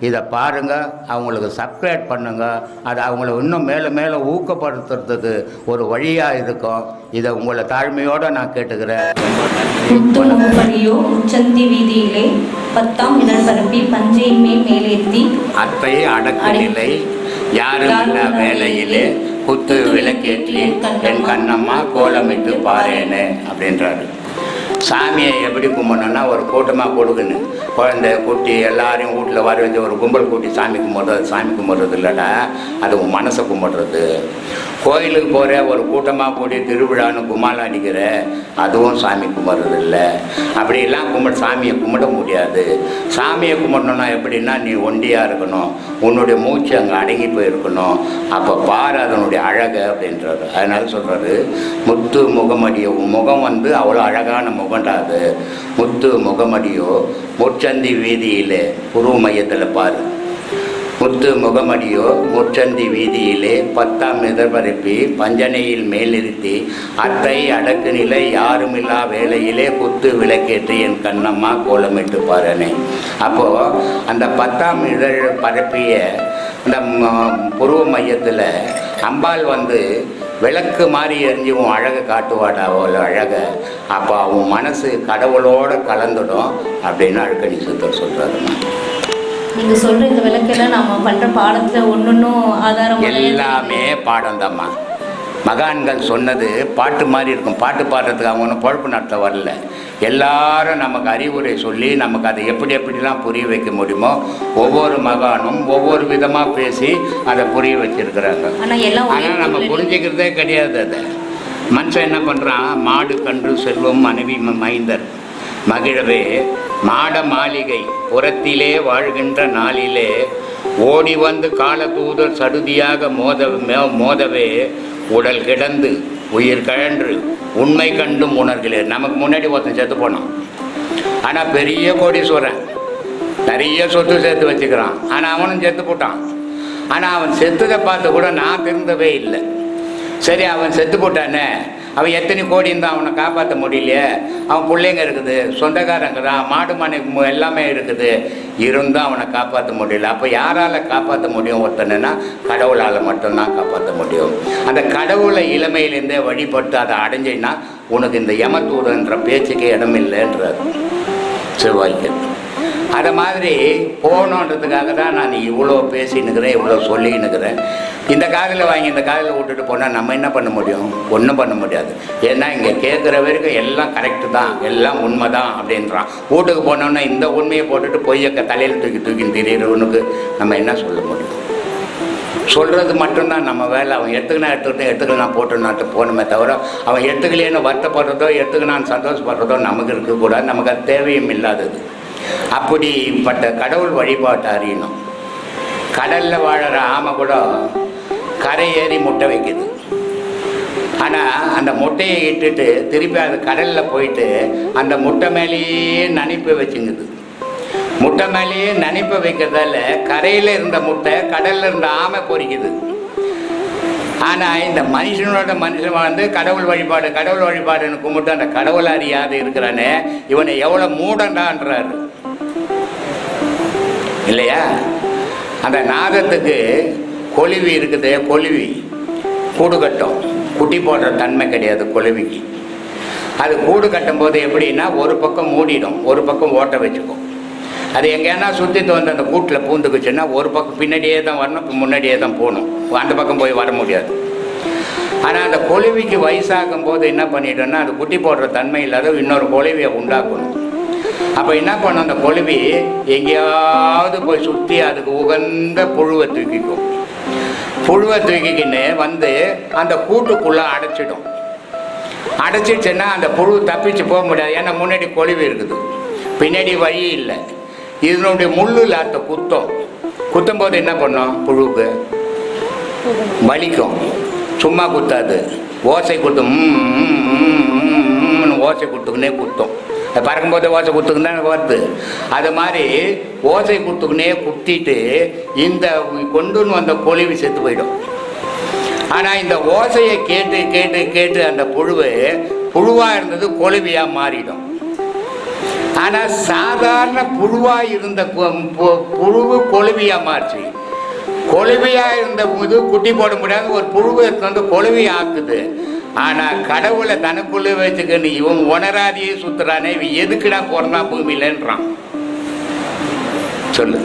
இதை பாருங்க அவங்களுக்கு சப்ஸ்கிரைப் பண்ணுங்க. அது அவங்கள இன்னும் மேலே மேலே ஊக்கப்படுத்துறதுக்கு ஒரு வழியாக இருக்கும். இதை உங்களை தாழ்மையோடு நான் கேட்டுக்கிறேன். உச்சந்தி வீதியிலே பத்தாம் இதழ் பரப்பி பஞ்சை மேல் மேலேத்தி அத்தை அடக்கு நிலை. யாரும் இல்ல வேலையிலே குத்து விளக்கேற்றி என் கண்ணம்மா கோலமிட்டு பாரேனே. அப்படின்றாரு. சாமியை எப்படி கும்பிடணும்னா ஒரு கூட்டமாக கொடுக்கணும். குழந்தை குட்டி எல்லாரையும் வீட்டில் வர வச்சு ஒரு கும்பல் கூட்டி சாமி கும்பிட்றது சாமி கும்பிட்றது இல்லைடா. அது உன் மனசை கும்பிட்றது. கோயிலுக்கு போகிற ஒரு கூட்டமாக போய் திருவிழான்னு கும்மாலம் அடிக்கிற அதுவும் சாமி கும்பிட்றது இல்லை அப்படியெல்லாம் கும்பிட சாமியை கும்பிட முடியாது. சாமியை கும்பிடணும்னா எப்படின்னா நீ ஒண்டியாக இருக்கணும். உன்னுடைய மூச்சு அங்கே அடங்கி போயிருக்கணும். அப்போ பாரு அதனுடைய அழகு அப்படின்றாரு. அதனால சொல்கிறாரு முத்து முகமடியோ முகம் வந்து அவ்வளோ அழகான முகம்டா அது. முத்து முகமடியோ முச்சந்தி வீதியில் உருவ மையத்தில் பாரு. முத்து முகமடியோ முச்சந்தி வீதியிலே பத்தாம் எதிர்பரப்பி பஞ்சனையில் மேலிருத்தி அத்தை அடக்கு நிலை யாருமில்லா வேலையிலே புத்து விளக்கேற்றி என் கண்ணம்மா கோலமிட்டு பாருனே. அப்போ அந்த பத்தாம் இதழ் பரப்பிய இந்த புருவ மையத்தில் அம்பாள் வந்து விளக்கு மாதிரி எரிஞ்சு உன் அழகை காட்டுவாடா அவள் அழகை. அப்போ அவன் மனசு கடவுளோட கலந்துடும் அப்படின்னு அழுக்கணி சுத்தர் சொல்கிறாருமா நீங்க சொல்ற இந்த விளக்கெல்லாம் நாம பண்ற பாடத்துல ஒன்னொன்னும் ஆதாரம் எல்லாமே பாடம்தாம்மா மகான்கள் சொன்னது பாட்டு மாதிரி இருக்கும். பாட்டு பாடுறதுக்கு அவங்க ஒன்றும் பொழப்பு நடத்த வரல. எல்லாரும் நமக்கு அறிவுரை சொல்லி நமக்கு அதை எப்படி எப்படிலாம் புரிய வைக்க முடியுமோ ஒவ்வொரு மகானும் ஒவ்வொரு விதமாக பேசி அதை புரிய வச்சிருக்கிறாங்க. ஆனால் நம்ம புரிஞ்சுக்கிறதே கிடையாது அதை. மனுஷன் என்ன பண்ணுறான் மாடு கன்று செல்வம் மனைவி மைந்தர். மகிழவே மாட மாளிகை புறத்திலே வாழ்கின்ற நாளிலே ஓடி வந்து காலதூதர் சடுதியாக மோத மே- மோதவே உடல் கிடந்து உயிர் கழன்று. உண்மை கண்டும் உணர்கிறேன் நமக்கு முன்னாடி ஒருத்தன் செத்து போனான். ஆனால் பெரிய கோடீஸ்வரன். நிறைய சொத்து சேர்த்து வச்சுக்கிறான். ஆனால் அவனும் செத்து போட்டான். ஆனால் அவன் செத்ததை பார்த்து கூட நான் திருந்தவே இல்லை. சரி அவன் செத்து போட்டானே. அவன் எத்தனை கோடி இருந்தால் அவனை காப்பாற்ற முடியலையே? அவன் பிள்ளைங்க இருக்குது சொந்தக்காரங்கிறான் மாடு மனை எல்லாமே இருக்குது. இருந்தும் அவனை காப்பாற்ற முடியல. அப்போ யாரால் காப்பாற்ற முடியும்? ஒருத்தனைனா கடவுளால் மட்டும்தான் காப்பாற்ற முடியும். அந்த கடவுளை இளமையிலேருந்தே வழிபட்டு அதை அடைஞ்சின்னா உனக்கு இந்த யமதூதன்ற பேச்சுக்கு இடம் இல்லைன்றார் செவ்வாய்க்கு அதை மாதிரி போகணுன்றதுக்காக தான் நான் இவ்வளோ பேசினுக்கிறேன் இவ்வளோ சொல்லினுக்கிறேன் இந்த காதில் வாங்கி இந்த காதில் விட்டுட்டு போனால் நம்ம என்ன பண்ண முடியும்? ஒன்றும் பண்ண முடியாது. ஏன்னா இங்கே கேட்குற வரைக்கும் எல்லாம் கரெக்டு தான். எல்லாம் உண்மை தான் அப்படின்றான். வீட்டுக்கு போனோன்னா இந்த உண்மையை போட்டுட்டு பொய்யக்க தலையில் தூக்கி தூக்கி திரியிறவனுக்கு நம்ம என்ன சொல்ல முடியும்? சொல்கிறது மட்டும்தான் நம்ம வேலை. அவன் எடுத்துக்கினா எடுத்துக்கிட்டோம் எடுத்துக்கலாம் போட்டுனாட்டு போகணுமே தவிர அவன் எடுத்துக்கலேன்னு வருத்தப்படுறதோ எடுத்துக்கினான்னு சந்தோஷப்படுறதோ நமக்கு இருக்கக்கூடாது. நமக்கு அது தேவையும் இல்லாதது. அப்படிப்பட்ட கடவுள் வழிபாட்டை அறியணும். கடலில் வாழற ஆமை கூட கரை ஏறி முட்டை வைக்குது. ஆனால் அந்த முட்டையை இட்டுட்டு திருப்பி அது கடலில் போயிட்டு அந்த முட்டை மேலேயே நனைப்பு வச்சுங்குது. முட்டை மேலேயே நனைப்பு வைக்கிறதால கரையில் இருந்த முட்டை கடலில் இருந்த ஆமை பொறிக்குது. ஆனால் இந்த மனுஷனோட மனுஷன் வந்து கடவுள் வழிபாடு கடவுள் வழிபாடுன்னு கும்பிட்டு அந்த கடவுள் அறியாத இருக்கிறானே இவனை எவ்வளோ மூடண்டான்றாரு. இல்லையா? அந்த நாதத்துக்கு கொழுவி இருக்குது கொழுவி. கூடு கட்டும். குட்டி போடுற தன்மை கிடையாது கொழுவிக்கு. அது கூடு கட்டும்போது எப்படின்னா ஒரு பக்கம் மூடிடும் ஒரு பக்கம் ஓட்ட வச்சுக்கும். அது எங்கேனா சுற்றிட்டு வந்து அந்த கூட்டில் பூந்துக்குச்சுன்னா ஒரு பக்கம் பின்னாடியே தான் வரணும் முன்னாடியே தான் போகணும். அந்த பக்கம் போய் வர முடியாது. ஆனால் அந்த கொழுவிக்கு வயசாகும் போது என்ன பண்ணிட்டோம்னா அது குட்டி போடுற தன்மை இல்லாத இன்னொரு கொழுவியை உண்டாக்கணும். அப்போ என்ன பண்ணும் அந்த கொழுவி எங்கேயாவது போய் சுற்றி அதுக்கு உகந்த புழுவை தூக்கிக்கும். புழுவை தூக்கிக்கின்னு வந்து அந்த கூட்டுக்குள்ளே அடைச்சிடும் அடைச்சிடுச்சுன்னா அந்த புழு தப்பிச்சு போக முடியாது ஏன்னா முன்னாடி கொழுவி இருக்குது பின்னாடி வழி இல்லை இதனுடைய முள்ளில் அந்த குத்தம் குத்தும் போது என்ன பண்ணும் புழுவுக்கு வலிக்கும் சும்மா குத்தாது ஓசை குத்தும் ஓசை குத்துக்குன்னே குத்தும் பறக்கும்போது ஓசை குத்துக்குன்னு தான் வருது அது மாதிரி ஓசை குத்துக்குனே குத்திட்டு இந்த கொண்டுன்னு வந்த கொழுவி செத்து போயிடும். ஆனால் இந்த ஓசையை கேட்டு கேட்டு கேட்டு அந்த புழுவு புழுவாக இருந்தது கொழுவியாக மாறிடும். ஆனால் சாதாரண புழுவாக இருந்த கு- புழுவு கொழுவியாக மாறிச்சு. கொழுவியாக இருந்த போது குட்டி போட முடியாது ஒரு புழுவை எடுத்து வந்து கொழுவி ஆக்குது. ஆனால் கடவுளை தனக்குள்ளே வச்சுக்கன்னு இவன் உணராதியே சுத்துறானே இவன் எதுக்குடா பிறந்தா பூமியிலன்றான். சொல்லு.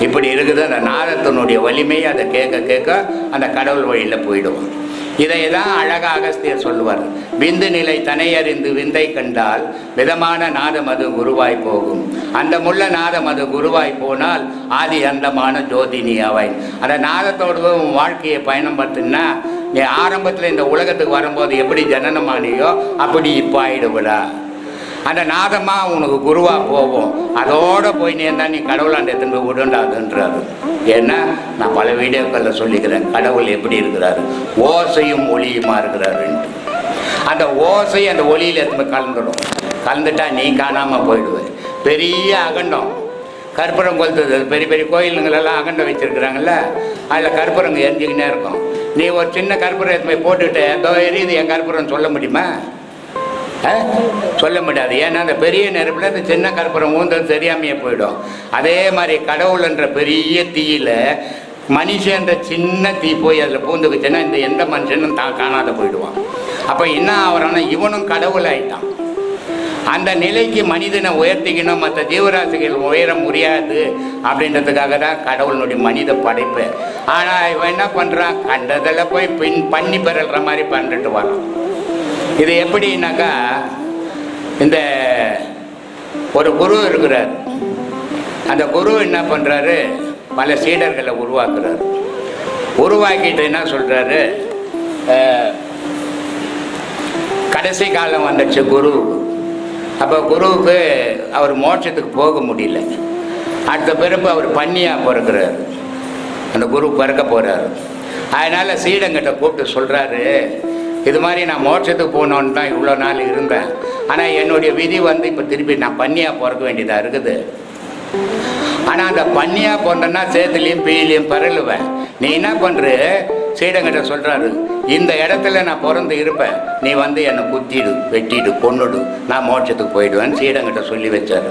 இப்படி இருக்குது? அந்த நாதத்தினுடைய வலிமை அதை கேட்க கேட்க அந்த கடவுள் வழியில் போயிடுவான். இதை தான் அழகாக அகஸ்தியர் சொல்லுவார். விந்து நிலை தனையறிந்து விந்தை கண்டால் விதமான நாதம் அது குருவாய் போகும். அந்த முள்ள நாதம் அது குருவாய் போனால் ஆதி அந்தமான ஜோதினி அவை அந்த நாதத்தோடு உன் வாழ்க்கையை பயணம் பார்த்தீங்கன்னா நீ ஆரம்பத்தில் இந்த உலகத்துக்கு வரும்போது எப்படி ஜனனமானியோ அப்படி இப்போ ஆயிடுவிடா. அந்த நாதமாக உனக்கு குருவாக போவோம் அதோட போய் நீ இருந்தால் நீ கடவுளாண்ட எடுத்துன்னு போய் விடுண்டாதுன்றாரு ஏன்னா நான் பல வீடியோக்களில் சொல்லிக்கிறேன். கடவுள் எப்படி இருக்கிறாரு? ஓசையும் ஒளியுமா இருக்கிறாருன்ட்டு. அந்த ஓசை அந்த ஒளியில் எத்தனை கலந்துடும். கலந்துட்டா நீ காணாமல் போயிடுவேன் பெரிய அகண்டம். கற்பூரம் கொளுத்துது. பெரிய பெரிய கோயிலுங்களெல்லாம் அகண்ட வச்சுருக்குறாங்கல்ல? அதில் கற்பூரங்க எரிஞ்சுக்கினே இருக்கும். நீ ஒரு சின்ன கற்பூரம் எடுத்து போய் போட்டுக்கிட்டு எரியுது என் கற்பூரம் சொல்ல முடியுமா? சொல்ல முடியாது. ஏன்னா அந்த பெரிய நெருப்பில் அந்த சின்ன கற்பூரம் ஊந்தது தெரியாமையே போயிடும். அதே மாதிரி கடவுள்ன்ற பெரிய தீயில மனுஷன்ற சின்ன தீ போய் அதில் பூந்துக்குச்சுன்னா இந்த எந்த மனுஷனும் தான் காணாத போயிடுவான். அப்போ என்ன ஆகிறான்னா இவனும் கடவுள் ஆயிட்டான். அந்த நிலைக்கு மனிதனை உயர்த்திக்கணும் மற்ற ஜீவராசிகள் உயர முடியாது அப்படின்றதுக்காக தான் கடவுளுடைய மனித படைப்பு. ஆனால் இவன் என்ன பண்ணுறான் கண்டதில் போய் பின் பண்ணி பெறல்ற மாதிரி பண்ணிட்டு வரான். இது எப்படின்னாக்கா இந்த ஒரு குரு இருக்கிறார். அந்த குரு என்ன பண்ணுறாரு பல சீடர்களை உருவாக்குறாரு. உருவாக்கிட்டு என்ன சொல்கிறாரு கடைசி காலம் வந்துச்சு குரு. அப்போ குருவுக்கு அவர் மோட்சத்துக்கு போக முடியல. அடுத்த பிறப்பு அவர் பண்ணியாக பிறக்கிறார். அந்த குரு பிறக்க போகிறாரு அதனால் சீடங்கிட்ட கூப்பிட்டு சொல்கிறாரு இது மாதிரி நான் மோட்சத்துக்கு போகணுன்னு தான் இவ்வளோ நாள் இருந்தேன். ஆனால் என்னுடைய விதி வந்து இப்போ திருப்பி நான் பண்ணியாக பிறக்க வேண்டியதாக இருக்குது. ஆனால் அந்த பண்ணியாக பிறந்தேன்னா சேத்துலேயும் பீலையும் பரலுவேன். நீ என்ன பண்ணுற சீடங்கிட்ட சொல்கிறாரு இந்த இடத்துல நான் பிறந்து இருப்பேன். நீ வந்து என்னை குத்திடு வெட்டிடு கொன்னுடு. நான் மோட்சத்துக்கு போயிடுவேன் சீடங்கிட்ட சொல்லி வச்சாரு.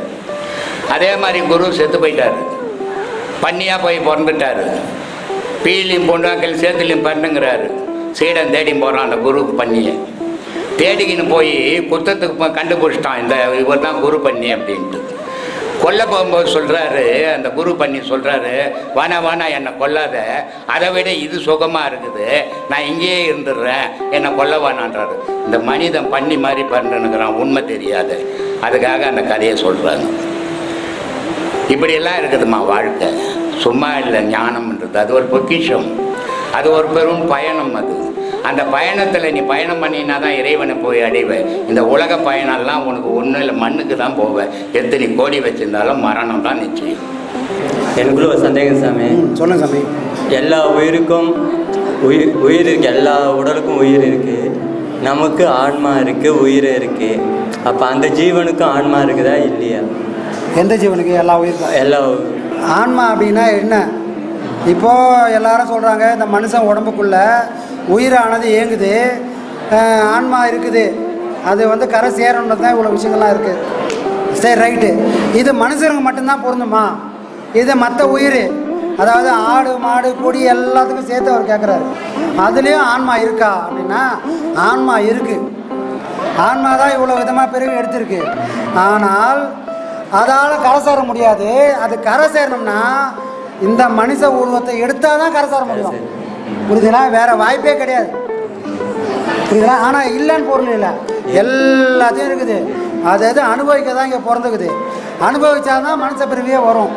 அதே மாதிரி குரு செத்து போயிட்டாரு. பண்ணியாக போய் பிறந்துட்டாரு. பீலியும் பொண்டாக்கள் சேத்துலையும் பண்ணுங்கிறாரு சீடன் தேடி போகிறான் அந்த குரு பண்ணியை தேடிக்கின்னு போய் குத்தத்துக்கு கண்டுபிடிச்சிட்டான் இந்த இவர் தான் குரு பண்ணி அப்படின்ட்டு. கொல்ல போகும்போது சொல்கிறாரு அந்த குரு பண்ணி சொல்கிறாரு வானா வானா என்னை கொல்லாத அதை விட இது சுகமாக இருக்குது நான் இங்கேயே இருந்துடுறேன் என்னை கொல்ல வேணான்றாரு இந்த மனிதன் பண்ணி மாதிரி பண்ணுறனுங்கிறான் உண்மை தெரியாது. அதுக்காக அந்த கதையை சொல்கிறாங்க இப்படியெல்லாம் இருக்குதுமா வாழ்க்கை. சும்மா இல்லை ஞானம்ன்றது அது ஒரு பொக்கிஷம். அது ஒரு பெரும் பயணம் அது. அந்த பயணத்தில் நீ பயணம் பண்ணினா தான் இறைவனை போய் அடைவ. இந்த உலக பயணம்லாம் உனக்கு ஒன்றும் இல்லை மண்ணுக்கு தான் போவ. எத்தனை கோடி வச்சிருந்தாலும் மரணம் தான் நிச்சயம். எனக்குள்ள ஒரு சந்தேகம் சாமி. சொல்லுங்க சாமி. எல்லா உயிருக்கும் உயிர் உயிர் இருக்கு எல்லா உடலுக்கும் உயிர் இருக்கு. நமக்கு ஆன்மா இருக்கு உயிர் இருக்கு. அப்போ அந்த ஜீவனுக்கும் ஆன்மா இருக்குதா இல்லையா? எந்த ஜீவனுக்கு? எல்லா உயிருக்கும் எல்லா ஆன்மா அப்படின்னா என்ன? இப்போ எல்லாரும் சொல்கிறாங்க இந்த மனுஷன் உடம்புக்குள்ள உயிரானது இயங்குது. ஆன்மா இருக்குது. அது வந்து கரை சேரணுன்றது தான் இவ்வளோ விஷயங்கள்லாம் இருக்குது சரி ரைட்டு. இது மனுஷனுக்கு மட்டும்தான் பொருந்துமா? இது மற்ற உயிர் அதாவது ஆடு மாடு கொடி எல்லாத்துக்கும் சேர்த்து அவர் கேட்குறாரு அதுலேயும் ஆன்மா இருக்கா அப்படின்னா ஆன்மா இருக்குது ஆன்மா தான் இவ்வளோ விதமாக பிறகு எடுத்திருக்கு. ஆனால் அதால் கரை சேர முடியாது. அது கரை சேரணும்னா இந்த மனுஷ உருவத்தை எடுத்தால் தான் கரை சேர முடியும். புரியுதுங்களா? வேற வாய்ப்பே கிடையாது. புரியுதுங்களா? ஆனால் இல்லைன்னு பொருள் இல்லை. எல்லாத்தையும் இருக்குது. அது அது அனுபவிக்க தான் இங்கே பிறந்துக்குது. அனுபவிச்சாதான் மனுஷ பிறவியே வரும்.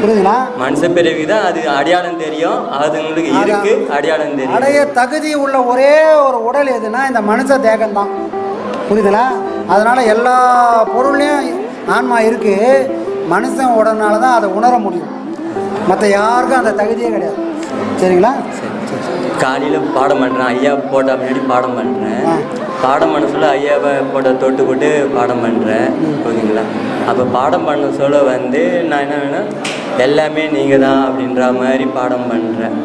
புரியுதுங்களா? மனுஷ பிறவி தான் அது அடையாளம் தெரியும். அதுங்களுக்கு இருக்கு அடையாளம் தெரியும். அடைய தகுதி உள்ள ஒரே ஒரு உடல் எதுனா இந்த மனுஷ தேகம்தான். புரியுதுங்களா? அதனால எல்லா பொருள்லையும் ஆன்மா இருக்கு. மனுஷன் உடனால தான் அதை உணர முடியும். மற்ற யாருக்கும் அந்த தகுதியே கிடையாது. சரிங்களா? காலையில் பாடம் பண்ணுறேன். ஐயா போட்டா முன்னாடி பாடம் பண்ணுறேன். பாடம் பண்ண சொல்ல ஐயாவை போட்டோ தொட்டு போட்டு பாடம் பண்ணுறேன். ஓகேங்களா? அப்போ பாடம் பண்ண சொல்ல வந்து நான் என்ன வேணும்? எல்லாமே நீங்கள் தான் அப்படின்ற மாதிரி பாடம் பண்ணுறேன்.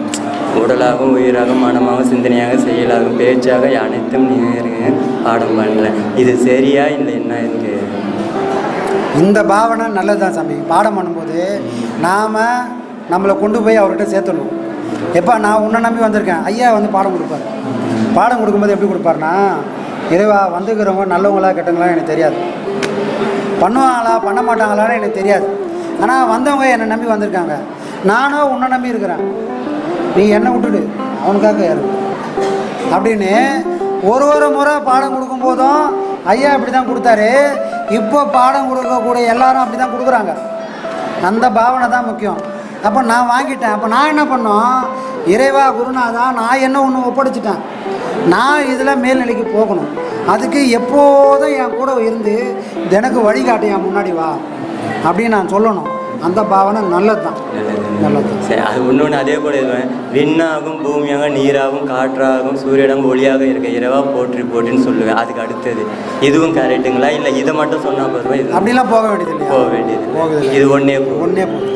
உடலாகவும் உயிராகவும் மனமாகவும் சிந்தனையாக செயலாகவும் பேச்சாக அனைத்தும் நீங்கள் பாடம் பண்ணுறேன். இது சரியா இல்லை என்ன இருக்கு? இந்த பாவனை நல்லது தான் சாமி. பாடம் பண்ணும்போது நாம் நம்மளை கொண்டு போய் அவர்கிட்ட சேர்த்துடணும் எப்போ நான் உன்னை நம்பி வந்திருக்கேன். ஐயா வந்து பாடம் கொடுப்பாரு. பாடம் கொடுக்கும்போது எப்படி கொடுப்பாருன்னா இறைவா வந்துக்கிறவங்க நல்லவங்களா கெட்டவங்களா எனக்கு தெரியாது. பண்ணுவாங்களா பண்ண மாட்டாங்களான்னு எனக்கு தெரியாது. ஆனால் வந்தவங்க என்னை நம்பி வந்திருக்காங்க. நானும் உன்னை நம்பி இருக்கிறேன். நீ என்னை விட்டுடு. அவனுக்காக யாரு அப்படின்னு ஒரு ஒரு முறை பாடம் கொடுக்கும்போதும் ஐயா இப்படி தான் கொடுத்தாரு. இப்போ பாடம் கொடுக்கக்கூடிய எல்லாரும் அப்படி தான் கொடுக்குறாங்க. அந்த பாவனை தான் முக்கியம். அப்போ நான் வாங்கிட்டேன். அப்போ நான் என்ன பண்ணோம்? இறைவா குருநாதா நான் என்ன ஒன்று ஒப்படைச்சிட்டேன்? நான் இதில் மேல்நிலைக்கு போகணும். அதுக்கு எப்போதும் என் கூட இருந்து எனக்கு வழிகாட்டு என் முன்னாடி வா அப்படின்னு நான் சொல்லணும். அந்த பாவனை நல்லது தான் நல்லது சரி அது இன்னொன்று அதே போல இது விண்ணாகும் பூமியாக நீராகும் காற்றாகும் சூரியனாகும் ஒளியாக இருக்க இரவா போற்றி போற்றின்னு சொல்லுவேன் அதுக்கு அடுத்தது. இதுவும் கரெக்டுங்களா இல்லை இதை மட்டும் சொன்னால் போதுமா? இது அப்படிலாம் போக வேண்டியது. போக வேண்டியது. இது ஒன்றே ஒன்றே போதும்.